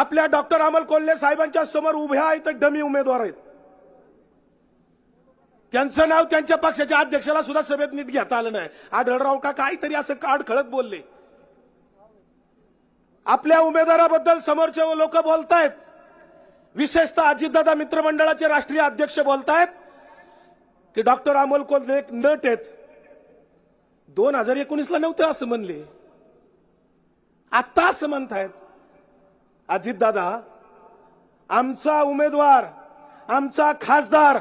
आपल्या डॉक्टर अमल कोल्हे साहेबांच्या समोर उभ्या आहेत डमी उमेदवार आहेत. त्यांचं नाव त्यांच्या पक्षाच्या अध्यक्षाला सुद्धा सभेत नीट घेता आलं नाही. आढळराव का काहीतरी असं काढ खळत बोलले. आपल्या उमेदवाराबद्दल समोरचे लोक बोलतायत. विशेषतः अजितदादा मित्रमंडळाचे राष्ट्रीय अध्यक्ष बोलतायत की डॉक्टर अमोल कोल्हे एक नट आहेत. दोन हजार एकोणीसला नव्हतं असं म्हणले. आत्ता असं म्हणतायत. अजितदादा आमचा उमेदवार आमचा खासदार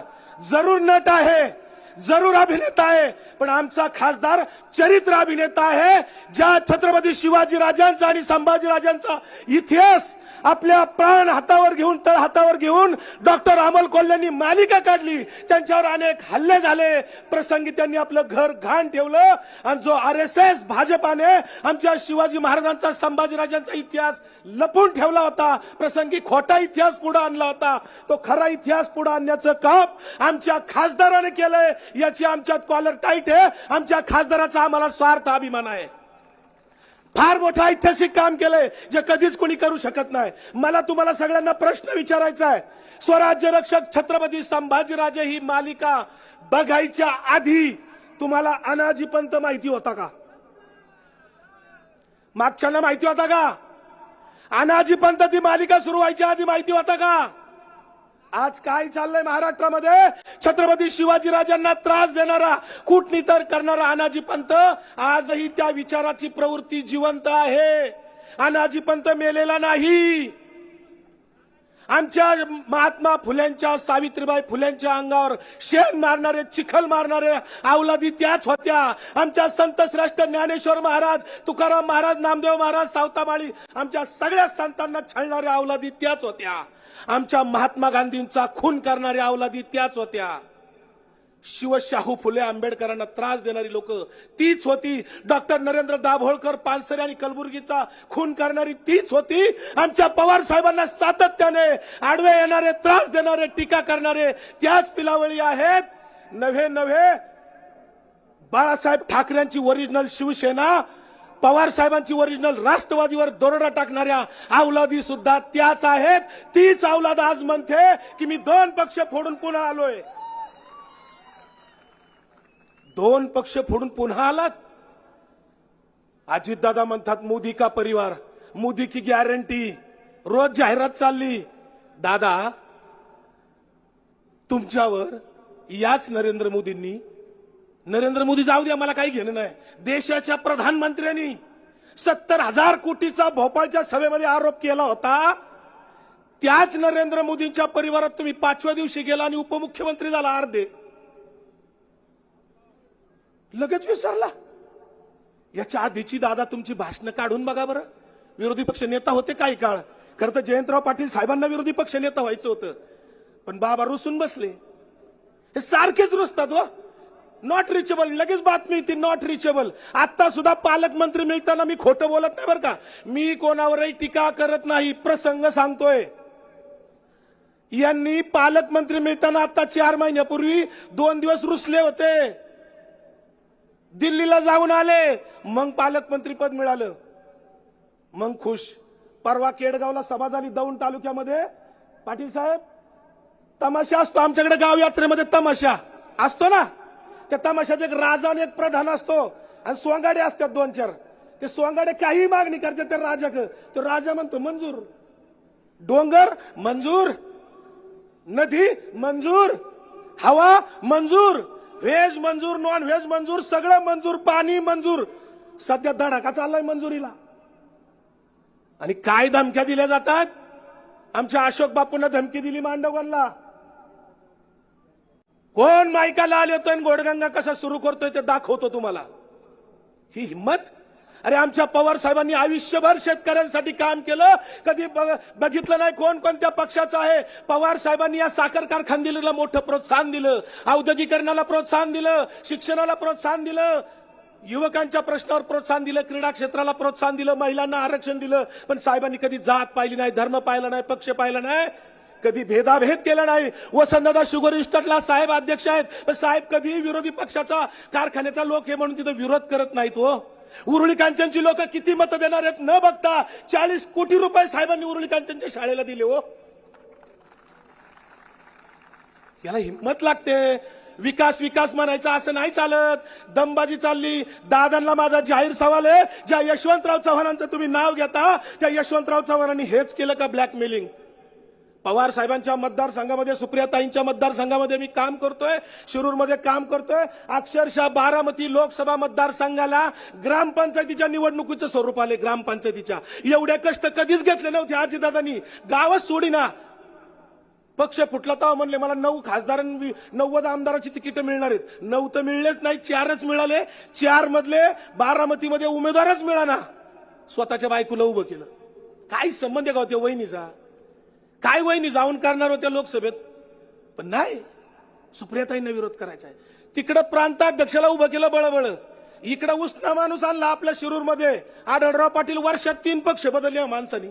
जरूर नट आहे. जरूर अभिनेता आहे. पण आमचा खासदार चरित्र अभिनेता आहे. ज्या छत्रपती शिवाजी राजांचा आणि संभाजी राजांचा इतिहास आपल्या प्राण हातावर घेऊन तळ हातावर घेऊन डॉक्टर अमल कोल्हेंनी मालिका काढली. त्यांच्यावर अनेक हल्ले झाले. प्रसंगी त्यांनी आपलं घर घाण ठेवलं. आणि जो आर एस एस भाजपाने आमच्या शिवाजी महाराजांचा संभाजीराजांचा इतिहास लपून ठेवला होता. प्रसंगी खोटा इतिहास पुढे आणला होता. तो खरा इतिहास पुढे आणण्याचं काम आमच्या खासदाराने केलंय. याची आमच्यात कॉलर टाईट आहे. आमच्या खासदाराचा आम्हाला स्वार्थ अभिमान आहे. फार मोठं ऐतिहासिक काम केलंय जे कधीच कोणी करू शकत नाही. मला तुम्हाला सगळ्यांना प्रश्न विचारायचा आहे. स्वराज्य रक्षक छत्रपती संभाजीराजे ही मालिका बघायच्या आधी तुम्हाला अनाजी पंत माहिती होता का? मागच्यांना माहिती होता का? अनाजी पंत ती मालिका सुरू व्हायच्या आधी माहिती होता का? आज काय चाललंय महाराष्ट्रामध्ये? छत्रपती शिवाजीराजांना त्रास देणारा कुटनितर करणारा अनाजी पंत आजही त्या विचाराची प्रवृत्ती जिवंत आहे. अनाजी पंत मेलेला नाही. आमच्या महात्मा फुल्यांच्या सावित्रीबाई फुल्यांच्या अंगावर शेण मारणारे चिखल मारणारे अवलादी त्याच होत्या. आमच्या संत श्रेष्ठ ज्ञानेश्वर महाराज तुकाराम महाराज नामदेव महाराज सावतामाळी आमच्या सगळ्या संतांना छळणाऱ्या अवलादी त्याच होत्या. आमच्या महात्मा गांधींचा खून करणाऱ्या अवलादी त्याच होत्या. शिवशाहू फुले आंबेडकरांना त्रास देणारी लोक. तीच होती डॉक्टर नरेंद्र दाभोळकर पानसरे आणि कलबुर्गीचा खून करणारी तीच होती. आमच्या पवार साहेबांना सातत्याने आडवे येणारे त्रास देणारे टीका करणारे त्याच पिलावळी आहेत. नव्हे नव्हे बाळासाहेब ठाकरेंची ओरिजिनल शिवसेना पवार साहेबांची ओरिजिनल राष्ट्रवादीवर दरोडा टाकणाऱ्या अवलादी सुद्धा त्याच आहेत. तीच अवलाद आज म्हणते की मी दोन पक्ष फोडून पुन्हा आलोय. दोन पक्ष फोडून पुन्हा आलात. अजितदादा म्हणतात मोदी का परिवार? मोदी की गॅरंटी रोज जाहिरात चालली. दादा तुमच्यावर याच नरेंद्र मोदींनी नरेंद्र मोदी जाऊ द्या मला काही घेणं नाही. देशाच्या प्रधानमंत्र्यांनी सत्तर हजार कोटीचा भोपाळच्या सभेमध्ये आरोप केला होता. त्याच नरेंद्र मोदींच्या परिवारात तुम्ही पाचव्या दिवशी गेला आणि उपमुख्यमंत्री झाला अर्धे. लगेच विसरला. याच्या आधीची दादा तुमची भाषणं काढून बघा बरं. विरोधी पक्ष नेता होते काही काळ. खरं तर जयंतराव पाटील साहेबांना विरोधी पक्ष नेता व्हायचं होतं. पण बाबा रुसून बसले. हे सारखेच रुसतात व नॉट रिचेबल लगेच बातमी येते नॉट रिचेबल आता सुद्धा पालकमंत्री मिळताना मी खोटं बोलत नाही बरं का. मी कोणावरही टीका करत नाही. प्रसंग सांगतोय. यांनी पालकमंत्री मिळताना आता चार महिन्यापूर्वी दोन दिवस रुसले होते. दिल्लीला जाऊन आले. मग पालकमंत्री पद मिळालं. मग खुश. परवा केडगावला सभा झाली दौंड तालुक्यामध्ये. पाटील साहेब तमाशा असतो आमच्याकडे गाव यात्रेमध्ये तमाशा. असतो ना? त्या तमाशात एक राजा आणि एक प्रधान असतो. आणि सोंगाडे असतात दोन चार. ते सोंगाडे काही मागणी करतात त्या राजाक तो राजा म्हणतो मंजूर. डोंगर मंजूर. नदी मंजूर. हवा मंजूर. व्हेज मंजूर नॉन व्हेज मंजूर सगळं मंजूर पाणी मंजूर. सध्या धडाका चाललाय मंजुरीला. आणि काय धमक्या दिल्या जातात? आमच्या अशोक बापूंना धमकी दिली मांडवगणला कोण मायकाला आले होतं आणि गोडगंगा कसा सुरू करतोय ते दाखवतो तुम्हाला. ही हिंमत अरे आमच्या पवार साहेबांनी आयुष्यभर शेतकऱ्यांसाठी काम केलं. कधी बघितलं नाही कोण कोणत्या पक्षाचं आहे. पवार साहेबांनी या साखर कारखानदिला मोठं प्रोत्साहन दिलं. औद्योगिकरणाला प्रोत्साहन दिलं. शिक्षणाला प्रोत्साहन दिलं. युवकांच्या प्रश्नावर प्रोत्साहन दिलं. क्रीडा क्षेत्राला प्रोत्साहन दिलं. महिलांना आरक्षण दिलं. पण साहेबांनी कधी जात पाहिली नाही धर्म पाहिला नाही पक्ष पाहिला नाही. कधी भेदाभेद केला नाही. वसंतदा शुगर इन्स्टंटला साहेब अध्यक्ष आहेत. पण साहेब कधी विरोधी पक्षाचा कारखान्याचा लोक हे म्हणून तिथं विरोध करत नाहीत हो. उरुळी कांचनची लोक किती मतं देणार आहेत न बघता चाळीस कोटी रुपये साहेबांनी उरुळी कांचनच्या शाळेला दिले हो. याला हिंमत लागते. विकास विकास म्हणायचा असं नाही चालत. दमबाजी चालली. दादांना माझा जाहीर सवाल आहे. ज्या यशवंतराव चव्हाणांचं तुम्ही नाव घेता त्या यशवंतराव चव्हाणांनी हेच केलं का ब्लॅकमेलिंग पवार साहेबांच्या मतदारसंघामध्ये सुप्रियाताईंच्या मतदारसंघामध्ये मी काम करतोय शिरूरमध्ये काम करतोय. अक्षरशः बारामती लोकसभा मतदारसंघाला ग्रामपंचायतीच्या निवडणुकीचं स्वरूप आले ग्रामपंचायतीच्या. एवढे कष्ट कधीच घेतले नव्हते आजीदादांनी. गावच सोडीना. पक्ष फुटला तेव्हा म्हणले मला नऊ खासदार नव्वद आमदाराची तिकीट मिळणार आहेत. नऊ तर मिळलेच नाही चारच मिळाले. चार मधले बारामतीमध्ये उमेदवारच मिळाना. स्वतःच्या बायकोला उभं केलं. काय संबंध आहे का वहिनीचा? काय वहिनी जाऊन करणार होत्या लोकसभेत? पण नाही. सुप्रियाताईंना विरोध करायचा आहे. तिकडं प्रांताध्यक्षाला उभं केलं बळबळ. इकडं उष्ण माणूस आणला आपल्या शिरूरमध्ये. आढळराव पाटील वर्षात तीन पक्ष बदलले माणसानी.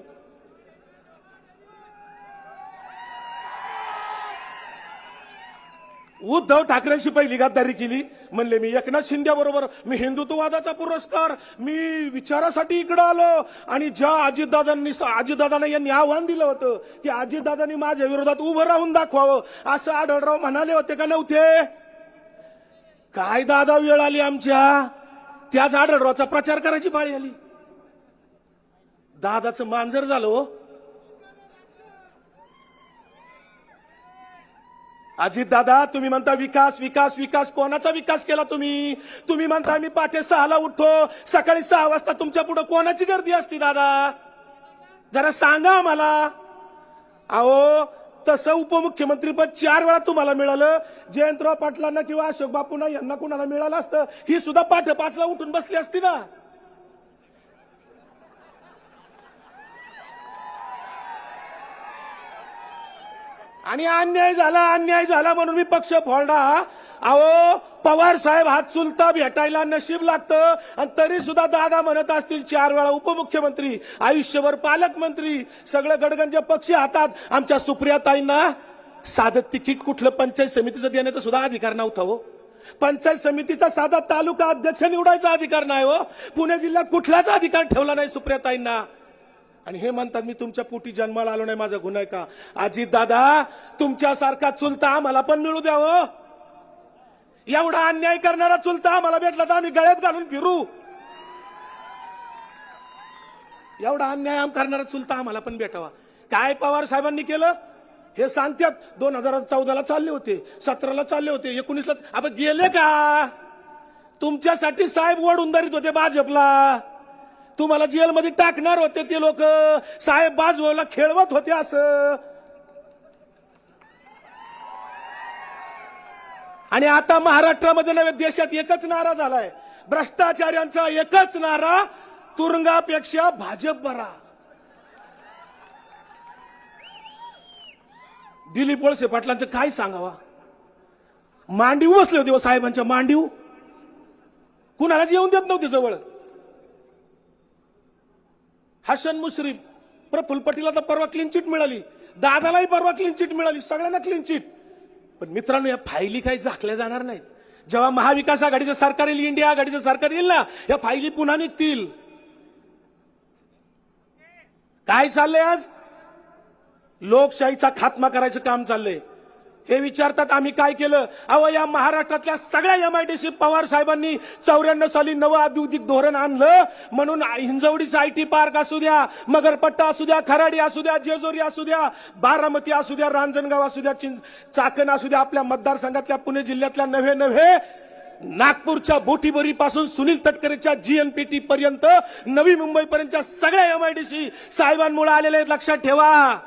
उद्धव ठाकरेंशी पहिली गद्दारी केली. म्हणले मी एकनाथ शिंदे बरोबर मी हिंदुत्ववादाचा पुरस्कार मी विचारासाठी इकडं आलो आणि ज्या अजितदादांनी अजितदादांना यांनी आव्हान दिलं होतं की अजितदादांनी माझ्या विरोधात उभं राहून दाखवावं. असं आढळराव म्हणाले होते का नव्हते? काय दादा वेळ आली आमच्या? त्याच आढळरावचा प्रचार करायची पाळी आली. दादाचं मांजर झालं हो. अजित दादा तुम्ही म्हणता विकास विकास विकास. कोणाचा विकास केला तुम्ही? तुम्ही म्हणता मी पाठे सहाला उठतो. सकाळी सहा वाजता तुमच्यापुढे कोणाची गर्दी असते दादा? जरा सांगा आम्हाला. अहो तसं उपमुख्यमंत्रीपद चार वेळा तुम्हाला मिळालं. जयंतराव पाटलांना किंवा अशोक बापूंना यांना कुणाला मिळालं असतं? ही सुद्धा पाठ पाचला उठून बसली असती ना. आणि अन्याय झाला अन्याय झाला म्हणून मी पक्ष फोडला. अहो पवार साहेब हात चुलता भेटायला नशीब लागतं. आणि तरी सुद्धा दादा म्हणत असतील चार वेळा उपमुख्यमंत्री आयुष्यभर पालकमंत्री सगळं गडगंज पक्षी हातात. आमच्या सुप्रियाताईंना साधं तिकीट कुठलं पंचायत समितीचं देण्याचा सुद्धा अधिकार नव्हता हो. पंचायत समितीचा साधा तालुका अध्यक्ष निवडायचा अधिकार नाही हो. पुणे जिल्ह्यात कुठलाच अधिकार ठेवला नाही सुप्रियाताईंना. आणि हे म्हणतात मी तुमच्या पोटी जन्माला आलो नाही माझा गुन्हा आहे का? अजित दादा तुमच्यासारखा चुलता आम्हाला पण मिळू द्या हो. एवढा अन्याय करणारा चुलता आम्हाला भेटला तर आम्ही गळ्यात घालून फिरू. एवढा अन्याय आम करणारा चुलता आम्हाला पण भेटावा. काय पवार साहेबांनी केलं? हे सांगतात दोन हजार चौदाला चालले होते सतराला चालले होते एकोणीसला आपण गेले का? तुमच्यासाठी साहेब ओढून धरीत होते भाजपला. तुम्हाला जेलमध्ये टाकणार होते ते लोक. साहेब बाजूला खेळवत होते असं. आणि आता महाराष्ट्रामध्ये नव्हे देशात एकच नारा झालाय. भ्रष्टाचार्यांचा एकच नारा तुरुंगापेक्षा भाजप बरा दिलीप वळसे पाटलांचं काय सांगावा? मांडीव बसले होते हो साहेबांच्या मांडीव. कुणाला जेवून देत नव्हते जवळ. हसन मुश्रीफ प्रफुल्ल पटेलला तर परवा क्लीन चिट मिळाली. दादालाही परवा क्लीन चिट मिळाली. सगळ्यांना क्लीन चिट पण मित्रांनो या फायली काही झाकल्या जाणार नाहीत. जेव्हा महाविकास आघाडीचं सरकार येईल इंडिया आघाडीचं सरकार येईल ना या फायली पुन्हा निघतील. काय चाललंय आज? लोकशाहीचा खात्मा करायचं काम चाललंय. हे विचारतात आम्ही काय केलं? अहो या महाराष्ट्रातल्या सगळ्या M I D C Pawar साहेबांनी चौऱ्याण्णव साली नवं औद्योगिक धोरण आणलं. म्हणून हिंजवडीचं आयटी पार्क असू द्या मगरपट्टा असू द्या खराडी असू द्या जेजोरी असू द्या बारामती असू द्या रांजणगाव असू द्या चिं- चाकण असू द्या आपल्या मतदारसंघातल्या पुणे जिल्ह्यातल्या नव्हे नव्हे नागपूरच्या बोटीबोरी पासून सुनील तटकरेच्या जीएनपीटी पर्यंत नवी मुंबई पर्यंतच्या सगळ्या एमआयडीसी साहेबांमुळे आलेले आहेत. लक्षात ठेवा.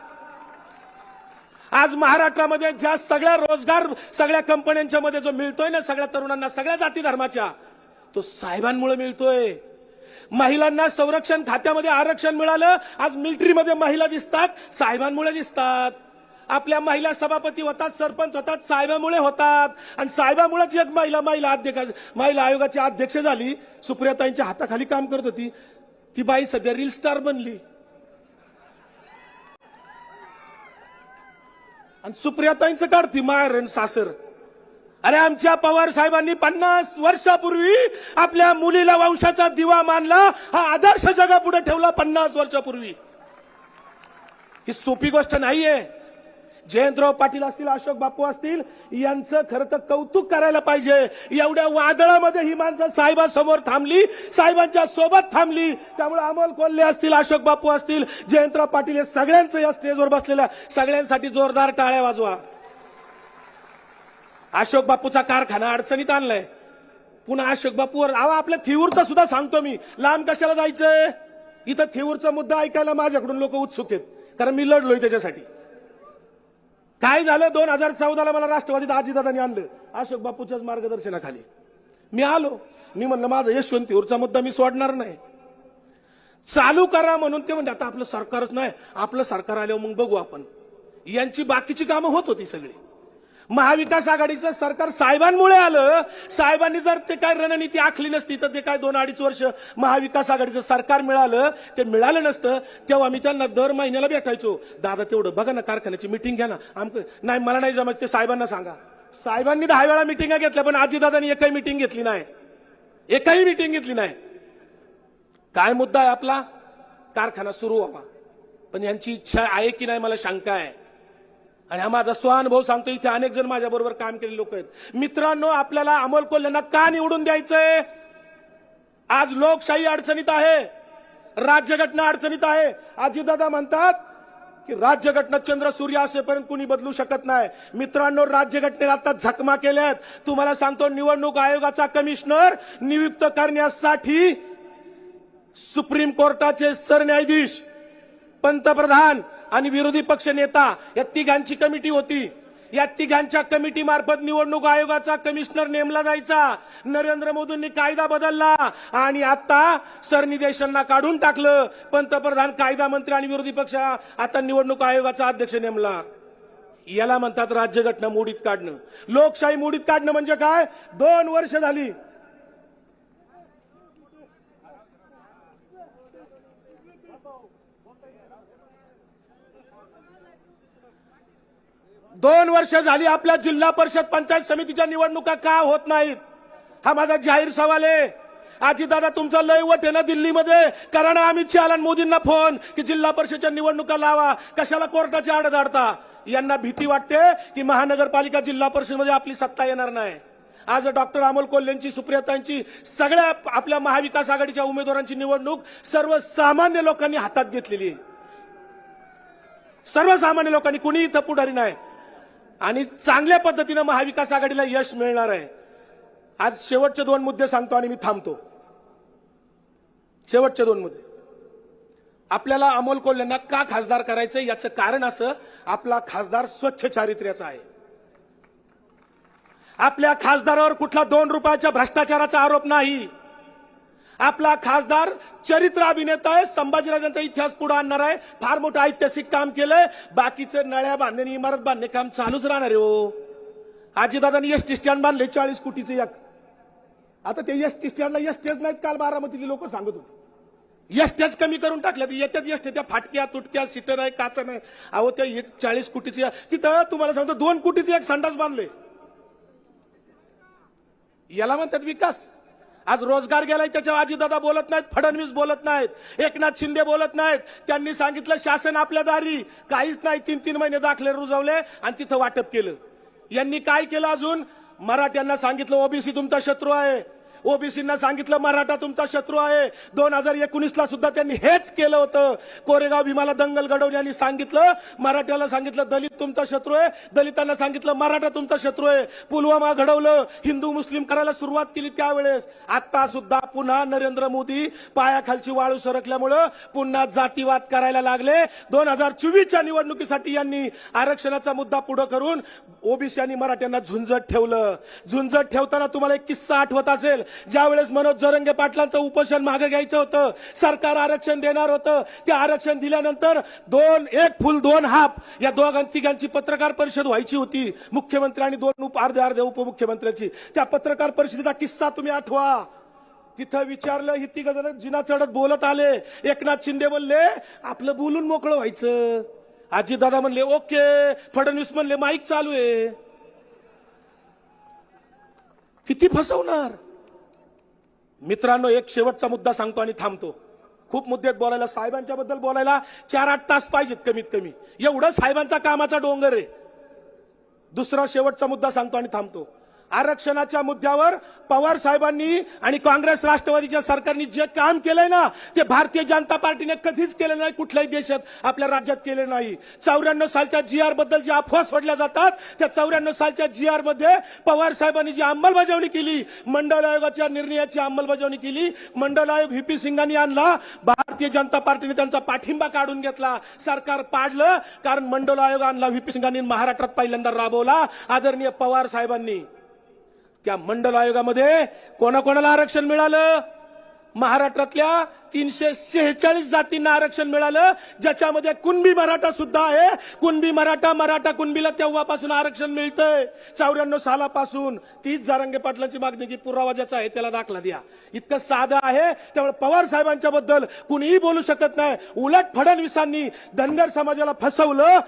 आज महाराष्ट्रामध्ये ज्या सगळ्या रोजगार सगळ्या कंपन्यांच्या मध्ये जो मिळतोय ना सगळ्या तरुणांना सगळ्या जाती धर्माच्या तो साहेबांमुळे मिळतोय. महिलांना संरक्षण खात्यामध्ये आरक्षण मिळालं आज मिलिटरीमध्ये महिला दिसतात साहेबांमुळे दिसतात. आपल्या महिला सभापती होतात सरपंच होतात साहेबामुळे होतात. आणि साहेबामुळेच एक महिला महिला अध्यक्ष महिला आयोगाची अध्यक्ष झाली. सुप्रियाताईंच्या हाताखाली काम करत होती. ती बाई सध्या रील स्टार बनली. आणि सुप्रियाताईंचं काढती मायर आणि सासर. अरे आमच्या पवार साहेबांनी पन्नास वर्षापूर्वी आपल्या मुलीला वंशाचा दिवा मानला हा आदर्श जगापुढे ठेवला पन्नास वर्षापूर्वी. ही सोपी गोष्ट नाहीये. जयंतराव पाटील असतील अशोक बापू असतील यांचं खरं तर कौतुक करायला पाहिजे. एवढ्या वादळामध्ये ही माणसं साहेबांसमोर थांबली साहेबांच्या सोबत थांबली. त्यामुळे अमोल कोल्हे असतील अशोक बापू असतील जयंतराव पाटील हे सगळ्यांचं या स्टेजवर बसलेल्या सगळ्यांसाठी जोरदार टाळ्या वाजवा. अशोक बापूचा कारखाना अडचणीत आणलाय. पुन्हा अशोक बापूवर अहो आपल्या थिऊरचा सुद्धा सांगतो मी. लांब कशाला जायचंय? इथं थिऊरचा मुद्दा ऐकायला माझ्याकडून लोक उत्सुक आहेत. कारण मी लढलोय त्याच्यासाठी. काय झालं? दोन हजार चौदाला मला राष्ट्रवादीत आजीदादांनी आणलं. अशोक बापूच्याच मार्गदर्शनाखाली. मी आलो. मी म्हणलं माझा यशवंत मुद्दा मी सोडणार नाही. चालू करा म्हणून ते म्हणजे आता आपलं सरकारच नाही. आपलं सरकार आल्यावर मग बघू आपण. यांची बाकीची कामं होत होती सगळी. महाविकास आघाडीचं सरकार साहेबांमुळे आलं. साहेबांनी जर ते काय रणनीती आखली नसती तर ते काय दोन अडीच वर्ष महाविकास आघाडीचं सरकार मिळालं ते मिळालं नसतं तेव्हा मी त्यांना दर महिन्याला भेटायचो. दादा तेवढं बघा ना कारखान्याची मिटिंग घ्या ना. आमक नाही मला नाही जमत ते साहेबांना सांगा. साहेबांनी दहा वेळा मिटिंगा घेतल्या पण आजीदादांनी एकही मिटिंग घेतली नाही. एकही मिटिंग घेतली नाही. काय मुद्दा आहे आपला? कारखाना सुरू व्हावा. पण यांची इच्छा आहे की नाही मला शंका आहे. आणि हा माझा स्वानुभव सांगतो इथे अनेक जण माझ्याबरोबर काम केलेले लोक आहेत. मित्रांनो आपल्याला अमोल कोल्ह्यांना का निवडून द्यायचंय? आज लोकशाही अडचणीत आहे. राज्यघटना अडचणीत आहे. आजीदादा म्हणतात की राज्यघटना चंद्र सूर्य असेपर्यंत कुणी बदलू शकत नाही. मित्रांनो राज्यघटनेला आता झकमा केल्यात. तुम्हाला सांगतो निवडणूक आयोगाचा कमिशनर नियुक्त करण्यासाठी सुप्रीम कोर्टाचे सरन्यायाधीश पंतप्रधान आणि विरोधी पक्ष नेता या तिघांची कमिटी होती. या तिघांच्या कमिटी मार्फत निवडणूक आयोगाचा कमिशनर नेमला जायचा. नरेंद्र मोदींनी कायदा बदलला आणि आता सरनिदेशांना काढून टाकलं. पंतप्रधान कायदा मंत्री आणि विरोधी पक्ष आता निवडणूक आयोगाचा अध्यक्ष नेमला. याला म्हणतात राज्यघटना मोडीत काढणं. लोकशाही मोडीत काढणं म्हणजे काय? दोन वर्ष झाली. दोन वर्ष झाली आपल्या जिल्हा परिषद पंचायत समितीच्या निवडणुका का होत नाहीत? हा माझा जाहीर सवाल आहे. आजी दादा तुमचा लय वट आहे ना दिल्लीमध्ये? कारण आम्ही अमित आणि मोदींना फोन की जिल्हा परिषदच्या निवडणुका लावा. कशाला कोर्टाच्या आड धाडता यांना भीती वाटते की महानगरपालिका जिल्हा परिषदमध्ये आपली सत्ता येणार नाही. आज डॉक्टर अमोल कोल्हेंची सुप्रियतांची सगळ्या आपल्या महाविकास आघाडीच्या उमेदवारांची निवडणूक सर्वसामान्य लोकांनी हातात घेतलेली आहे. सर्वसामान्य लोकांनी कुणी इथं पुढारी नाही. आणि चांगल्या पद्धतीनं महाविकास आघाडीला यश मिळणार आहे. आज शेवटचे दोन मुद्दे सांगतो आणि मी थांबतो. शेवटचे दोन मुद्दे. आपल्याला अमोल कोल्ह्यांना का खासदार करायचं याचं कारण असं आपला खासदार स्वच्छ चारित्र्याचा आहे. आपल्या खासदारावर कुठला दोन रुपयाच्या भ्रष्टाचाराचा आरोप नाही. आपला खासदार चरित्र अभिनेता आहे. संभाजीराजांचा इतिहास पुढे आणणार आहे. फार मोठं ऐतिहासिक काम केलंय. बाकीचं नळ्या बांधणे इमारत बांधणे काम चालूच राहणार आहे हो. आजीदादांनी एस टी स्टँड बांधले चाळीस कोटीचे एक. आता ते एस टी स्टँडला एस टीच नाहीत काल बारामतीतले लोक सांगत होते. एस टीच कमी करून टाकल्या येत्यात एस त्या फाटक्या तुटक्या सीटर आहे काचा नाही. अहो त्या एक चाळीस कोटीचे तिथं तुम्हाला सांगतो दोन कोटीचे एक संडास बांधले. याला म्हणतात विकास. आज रोजगार गेलाय त्याच्या अजितदादा बोलत नाहीत फडणवीस बोलत नाहीत एकनाथ शिंदे बोलत नाहीत. त्यांनी सांगितलं शासन आपल्या दारी. काहीच नाही तीन तीन महिने दाखले रुजवले आणि तिथं वाटप केलं. यांनी काय केलं अजून? मराठ्यांना सांगितलं ओबीसी तुमचा शत्रू आहे. ओबीसींना सांगितलं मराठा तुमचा शत्रू आहे. दोन हजार एकोणीसला सुद्धा त्यांनी हेच केलं होतं. कोरेगाव भीमाला दंगल घडवली आणि सांगितलं. मराठ्याला सांगितलं दलित तुमचा शत्रू आहे. दलितांना सांगितलं मराठा तुमचा शत्रू आहे. पुलवामा घडवलं हिंदू मुस्लिम करायला सुरुवात केली त्यावेळेस. आता सुद्धा पुन्हा नरेंद्र मोदी पायाखालची वाळू सरकल्यामुळं पुन्हा जातीवाद करायला लागले. दोन हजार चोवीसच्या निवडणुकीसाठी यांनी आरक्षणाचा मुद्दा पुढे करून ओबीसी आणि मराठ्यांना झुंजत ठेवलं. झुंजत ठेवताना तुम्हाला एक किस्सा आठवत असेल. ज्यावेळेस मनोज जरंगे पाटलांचं उपोषण मागे घ्यायचं होतं सरकार आरक्षण देणार होतं ते आरक्षण दिल्यानंतर दोन एक फुल दोन हाफ या दोघां तिघांची पत्रकार परिषद व्हायची होती. मुख्यमंत्री आणि दोन उप अर्ध्या अर्धे उपमुख्यमंत्र्यांची. त्या पत्रकार परिषदेचा किस्सा तुम्ही आठवा. तिथं विचारलं ही तिघ जण जिना चढत बोलत आले. एकनाथ शिंदे बोलले आपलं बोलून मोकळं व्हायचं. आजी दादा म्हणले ओके. फडणवीस म्हणले माईक चालू आहे. किती फसवणार? मित्रांनो एक शेवटचा मुद्दा सांगतो आणि थांबतो. खूप मुद्द्यात बोलायला साहेबांच्या बद्दल बोलायला चार आठ तास पाहिजेत कमीत कमी. एवढं साहेबांचा कामाचा डोंगर आहे. दुसरा शेवटचा मुद्दा सांगतो आणि थांबतो. आरक्षणाच्या मुद्द्यावर पवार साहेबांनी आणि काँग्रेस राष्ट्रवादीच्या सरकारने जे काम केलंय ना ते भारतीय जनता पार्टीने कधीच केलं नाही कुठल्याही देशात आपल्या राज्यात केले नाही. चौऱ्याण्णव सालच्या जी आरबद्दल जे अफवा सोडल्या जातात त्या चौऱ्याण्णव सालच्या जी आरमध्ये पवार साहेबांनी जी अंमलबजावणी केली मंडल आयोगाच्या निर्णयाची अंमलबजावणी केली मंडल आयोग व्हीपी सिंगांनी आणला भारतीय जनता पार्टीने त्यांचा पाठिंबा काढून घेतला सरकार पाडलं कारण मंडल आयोग आणला व्हीपी सिंगांनी महाराष्ट्रात पहिल्यांदा राबवला आदरणीय पवार साहेबांनी. त्या मंडल आयोगामध्ये कोणाकोणाला आरक्षण मिळालं? महाराष्ट्रातल्या तीनशे शेहेचाळीस जातींना आरक्षण मिळालं ज्याच्यामध्ये कुणबी मराठा सुद्धा आहे. कुणबी मराठा मराठा कुणबीला तेव्हापासून आरक्षण मिळतंय. चौऱ्याण्णव सालापासून तीच जारंगे पाटलांची मागणी की पुरावा ज्याचा आहे त्याला दाखला द्या. इतकं साधं आहे. त्यामुळे पवार साहेबांच्या बद्दल कुणीही बोलू शकत नाही. उलट फडणवीसांनी धनगर समाजाला फसवलं.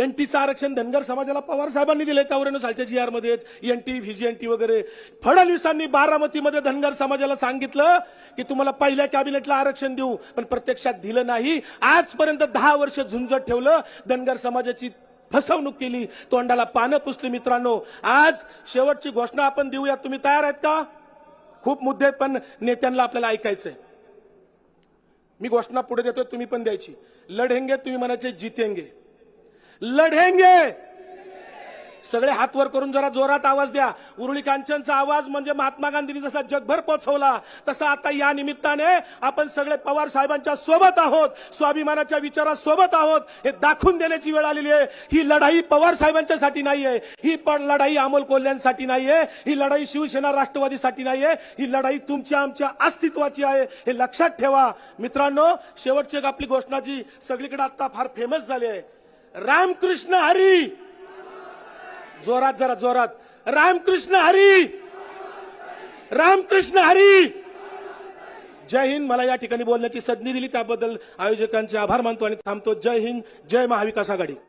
एनटीचं आरक्षण धनगर समाजाला पवार साहेबांनी दिले चौऱ्याण्णव सालच्या जी आरमध्ये एनटी व्हीजीएनटी वगैरे. फडणवीसांनी बारामतीमध्ये धनगर समाजाला सांगितलं की तुम्हाला पहिल्या कॅबिनेटला आरक्षण देऊ पण प्रत्यक्षात दिलं नाही. आजपर्यंत दहा वर्ष झुंजत ठेवलं धनगर समाजाची फसवणूक केली तोंडाला पानं पुसली मित्रांनो. आज शेवटची घोषणा आपण देऊया. तुम्ही तयार आहेत का? खूप मुद्दे आहेत पण नेत्यांना आपल्याला ऐकायचंय. मी घोषणा पुढे देतोय तुम्ही पण द्यायची. लढेंगे तुम्ही म्हणायचे जितेंगे. लढेंगे. सगळे हातवर करून जरा जोरात आवाज द्या. उरुळी कांचनचा आवाज म्हणजे महात्मा गांधींनी जसा जगभर पोचवला तसा आता या निमित्ताने आपण सगळे पवार साहेबांच्या सोबत आहोत स्वाभिमानाच्या विचारात सोबत आहोत. हे दाखवून देण्याची वेळ आलेली आहे. ही लढाई पवार साहेबांच्यासाठी नाहीये. ही पण लढाई अमोल कोल्ह्यांसाठी नाहीये. ही लढाई शिवसेना राष्ट्रवादीसाठी नाहीये. ही लढाई तुमच्या आमच्या अस्तित्वाची आहे. हे लक्षात ठेवा. मित्रांनो शेवटची एक आपली घोषणाची सगळीकडे आता फार फेमस झाली आहे. रामकृष्ण हरी. जोरात जरा जोरात. रामकृष्ण हरी. रामकृष्ण हरी. जय हिंद. मला या ठिकाणी बोलण्याची संधी दिली. त्याबद्दल आयोजकांचे आभार मानतो आणि थांबतो. जय हिंद. जय महाविकास आघाडी.